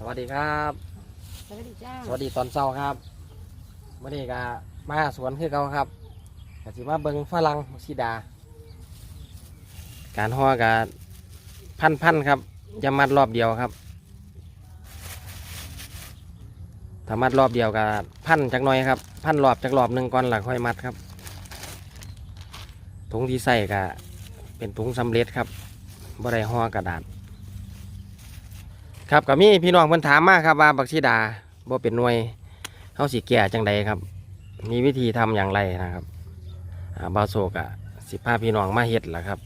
สวัสดีครับ สวัสดีจ้าสวัสดีตอนเช้าครับเมื่อนี้ก็มาสวนคือเก่าครับก็สิมาเบิงฝรั่งมักซิดา การห่อกับพันพันๆครับอย่ามัดรอบเดียวครับ ถ้ามัดรอบเดียวกับพันจักหน่อยครับ พันรอบจักรอบหนึ่งก่อนหลังค่อยมัดครับ ถุงที่ใส่ก็เป็นถุงสำเร็จครับบ่ได้ห่อกระดาษ ครับก็มีพี่น้องเพิ่นถามมาครับว่าบักชีดาบ่เป็นหน่วยเฮาสิแก่จังใดครับ มีวิธีทำอย่างไรนะครับอ่าบาโศกอะสิพาพี่น้องมาเฮ็ดล่ะครับ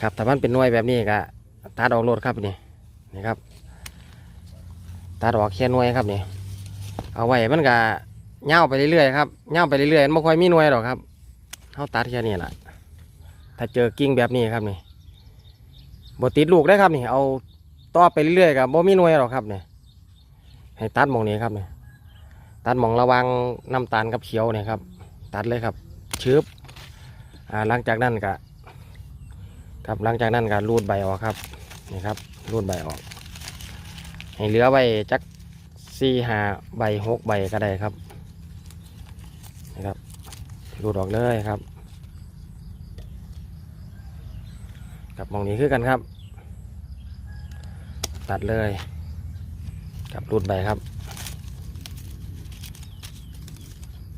ครับถ้ามันเป็นหน่วยแบบนี้ก็ตัดออกโลดครับนี่นี่ครับตัดออกแค่หน่วยครับนี่เอาไว้มันก็เน่าไปเรื่อยๆครับเน่าไปเรื่อยๆมันบ่ค่อยมีหน่วยหรอกครับเฮาตัดแค่นี้ล่ะถ้าเจอกิ่งแบบนี้ครับนี่บ่ติดลูกได้ครับนี่เอา ต่อไปเรื่อยๆกับบ่มีหน่วยหรอกครับเนี่ยให้ตัดหมองนี้ครับเนี่ยตัดหมองระวังน้ำตาลกับเขียวเนี่ยครับ ตัดเลยครับชืบอ่าหลังจากนั้นก็ครับหลังจากนั้นก็รูดใบออกครับนี่ครับรูดใบออก ให้เหลือใบจักสี่หาใบหกใบก็ได้ครับนะครับรูดออกเลยครับกับหมองนี้คือกันครับ ตัดเลยกับรูดใบครับ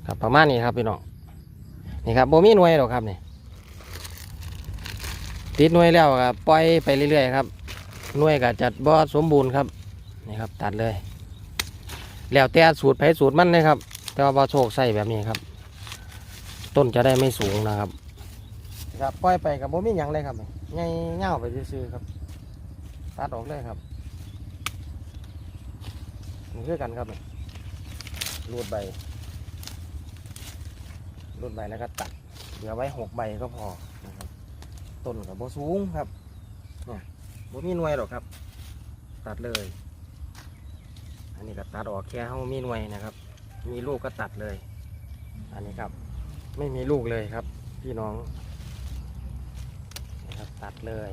ครับประมาณนี้ครับพี่น้องนี่ครับโบมีหน่วยหรอกครับนี่ติดหน่วยแล้วก็ปล่อยไปเรื่อยๆครับหน่วยก็จัดบ่สมบูรณ์ครับนี่ครับ ตัดเลย แล้วแต่สูตรไผสูตรมันเลยครับ แต่ว่าบ่โชคใส่แบบนี้ครับ ต้นจะได้ไม่สูงนะครับครับปล่อยไปกับโบมีหยังเลยครับไงเง่าไปซื่อครับตัดออกเลยครับ นี่คือกันครับรูดใบรูดใบแล้วก็ตัดเหลือไว้หกใบก็พอนะครับต้นกับโบสูงครับเนี่ยโบมีหน่วยหรอกครับ ตัดเลย อันนี้ก็ตัดออกแค่ห้องมีหน่วยนะครับ มีลูกก็ตัดเลย อันนี้ครับ ไม่มีลูกเลยครับ พี่น้องนะครับตัดเลย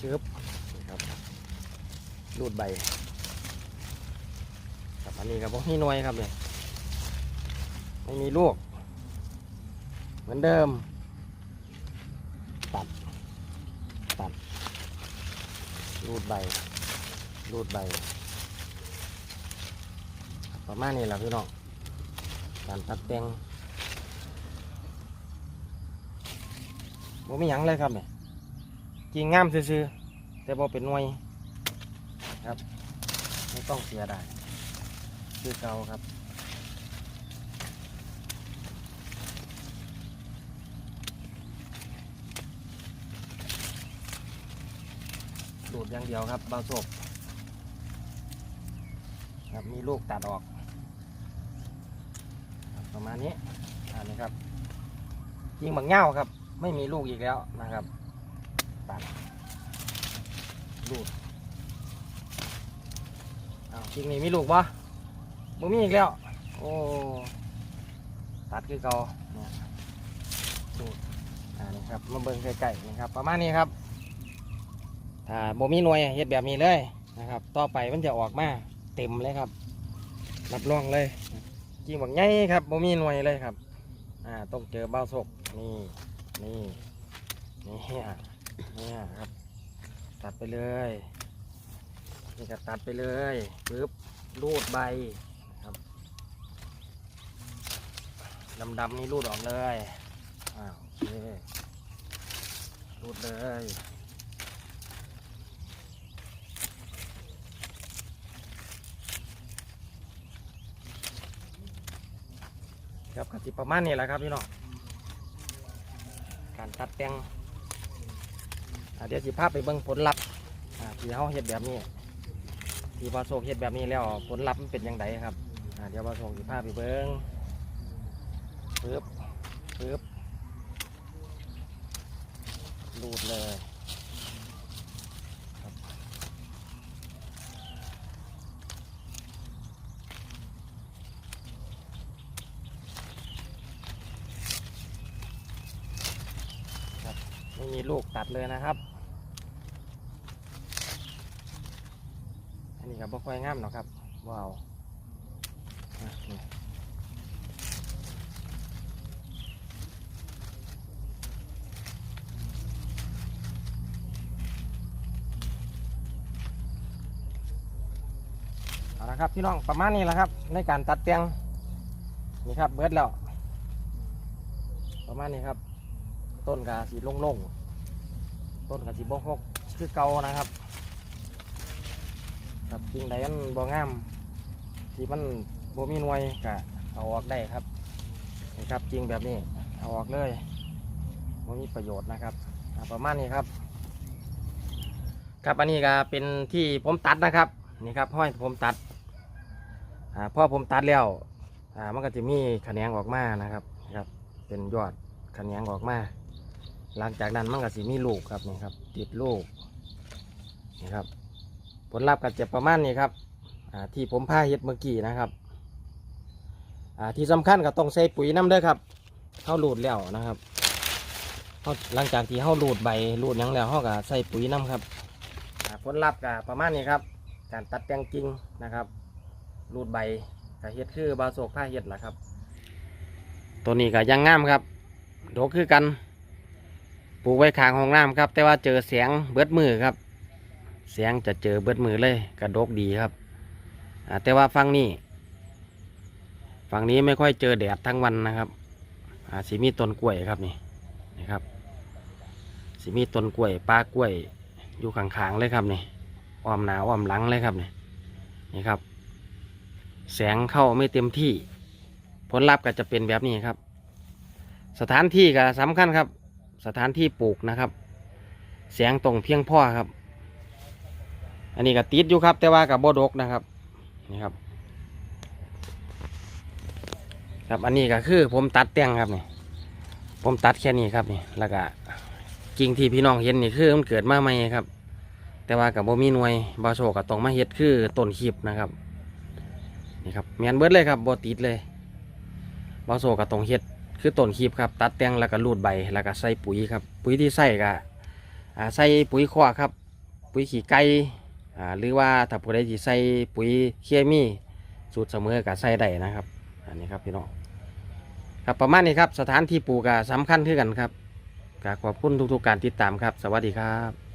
ชึบนี่ครับรูดใบ อันนี้กับพวกนี่หน่วยครับเนี่ยไม่มีลูก เหมือนเดิม ตัด ตัด รูดใบ รูดใบ ประมาณนี้แหละพี่น้อง การตัดแต่งบ่มีหยังเลยครับเนี่ยจริงงามซื่อๆแต่บ่เป็นหน่วยครับ ไม่ต้องเสียดาย คือเก่าครับดูดอย่างเดียวครับเบาศพครับมีลูกตัดออก ประมาณนี้อันนี้ครับยิงบังเง่าครับ ไม่มีลูกอีกแล้วนะครับตัดลูดอ้าวจริงนี่มีลูกปะ บ่มีอีกแล้ว โอ้ตัดคือเก่าเนี่ยดูดอ่านี่ครับมาเบิ่งใกล้ๆนี่ครับ ประมาณนี้ครับถ้าบ่มีหน่วยเฮ็ดแบบนี้เลยนะครับ ต่อไปมันจะออกมาเต็มเลยครับรับรองเลยจริงบอกไงครับบ่มีหน่วยเลยครับอ่าต้องเจอเบ้าศกนี่นี่นี่นี่ครับ ตัดไปเลยนี่ก็ตัดไปเลยปึ๊บรูดใบนะครับ ดำๆนี่รูดออกเลยอ้าวโอเครูดเลยครับกติประมาณนี้แหละครับพี่น้องการตัดแต่งเดี๋ยวสิภาพไปเบิ่งผลลัพธ์ที่เขาเห็ดแบบนี้ที่บาโศกเฮ็ดแบบนี้แล้วผลลัพธ์มันเป็นยังไงครับเดี๋ยวบาโศกสิพาพไปเบิ้ง ปึ๊บปึ๊บรูดเลยไม่มีลูกตัดเลยนะครับ อันนี้ก็บ่ค่อยงามหรอกครับ ว้าวอะนี่เอา ละครับพี่น้องประมาณนี้แหละครับ ในการตัดแต่งนี่ครับเบิดแล้ว ประมาณนี้ครับ ต้นกาสีโล่งๆต้นกาสีบ่หกคือเก่านะครับครับจริงใดมันบ่งาม ที่มันบ่มีหน่วยก็เอาออกได้ครับนี่ครับจริงแบบนี้เอาออกเลยบ่มีประโยชน์นะครับประมาณนี้ครับ ครับอันนี้ก็เป็นที่ผมตัดนะครับนี่ครับห้อยผมตัด อ่าพอผมตัดแล้วอ่ามันก็จะมีแขนงออกมานะครับครับ เป็นยอดแขนงออกมา หลังจากนั้นมันก็สิมีลูกครับนี่ครับ ติดลูกนี่ครับ ผลลัพธ์ก็จะประมาณนี้ครับอ่าที่ผมพาเฮ็ดเมื่อกี้นะครับอ่าที่สำคัญก็ต้องใส่ปุ๋ยน้ำเด้อครับเข้ารูดแล้วนะครับเขาหลังจากที่เข้ารูดใบรูดยังแล้วเขาก็ใส่ปุ๋ยน้ำครับอ่าผลลัพธ์ก็ประมาณนี้ครับ การตัดแตงกิ่งนะครับ รูดใบก็เฮ็ดคือบาโศกผ้าเฮ็ดแหละครับ ตัวนี้ก็ยังงามครับโดกคือกันปลูกไว้ขางห้องน้ำครับ แต่ว่าเจอเสียงเบิดมือครับ เสียงจะเจอเบิดมือเลยกระดกดีครับแต่ว่าฝั่งนี้ฝั่งนี้ไม่ค่อยเจอแดดทั้งวันนะครับอาสีมีต้นกล้วยครับนี่นี่ครับสีมีต้นกล้วยปลากล้วยอยู่ข้างๆเลยครับนี่อ้อมหนาอ้อมหลังเลยครับนี่นี่ครับ แสงเข้าไม่เต็มที่ ผลลัพธ์ก็จะเป็นแบบนี้ครับ สถานที่ก็สำคัญครับ สถานที่ปลูกนะครับ แสงตรงเพียงพอครับ อันนี้ก็ติดอยู่ครับ แต่ว่ากับโบดกนะครับนี่ครับ ครับอันนี้ก็คือผมตัดแต่งครับนี่ผมตัดแค่นี้ครับนี่แล้วก็กิ่งที่พี่น้องเห็นนี่คือมันเกิดมาใหม่ครับ แต่ว่ากับโบมีหน่วยบาโชกับตรงมาเฮ็ดคือต้นคลิปนะครับ นี่ครับแมนเบิดเลยครับโบติดเลยบาโชกับตรงเฮ็ดคือต้นคลิปครับ ตัดแต่งแล้วก็รูดใบแล้วก็ใส่ปุ๋ยครับ ปุ๋ยที่ใส่ก็ใส่ปุ๋ยข้อครับ ปุ๋ยขี้ไก่หรือว่าถ้าผู้ใดที่ใส่ปุ๋ยเคมีสูตรเสมอกับใส่ได้นะครับ อันนี้ครับพี่น้องครับประมาณนี้ครับสถานที่ปลูกก็สำคัญคือกันครับก็ขอบคุณทุกๆการติดตามครับ สวัสดีครับ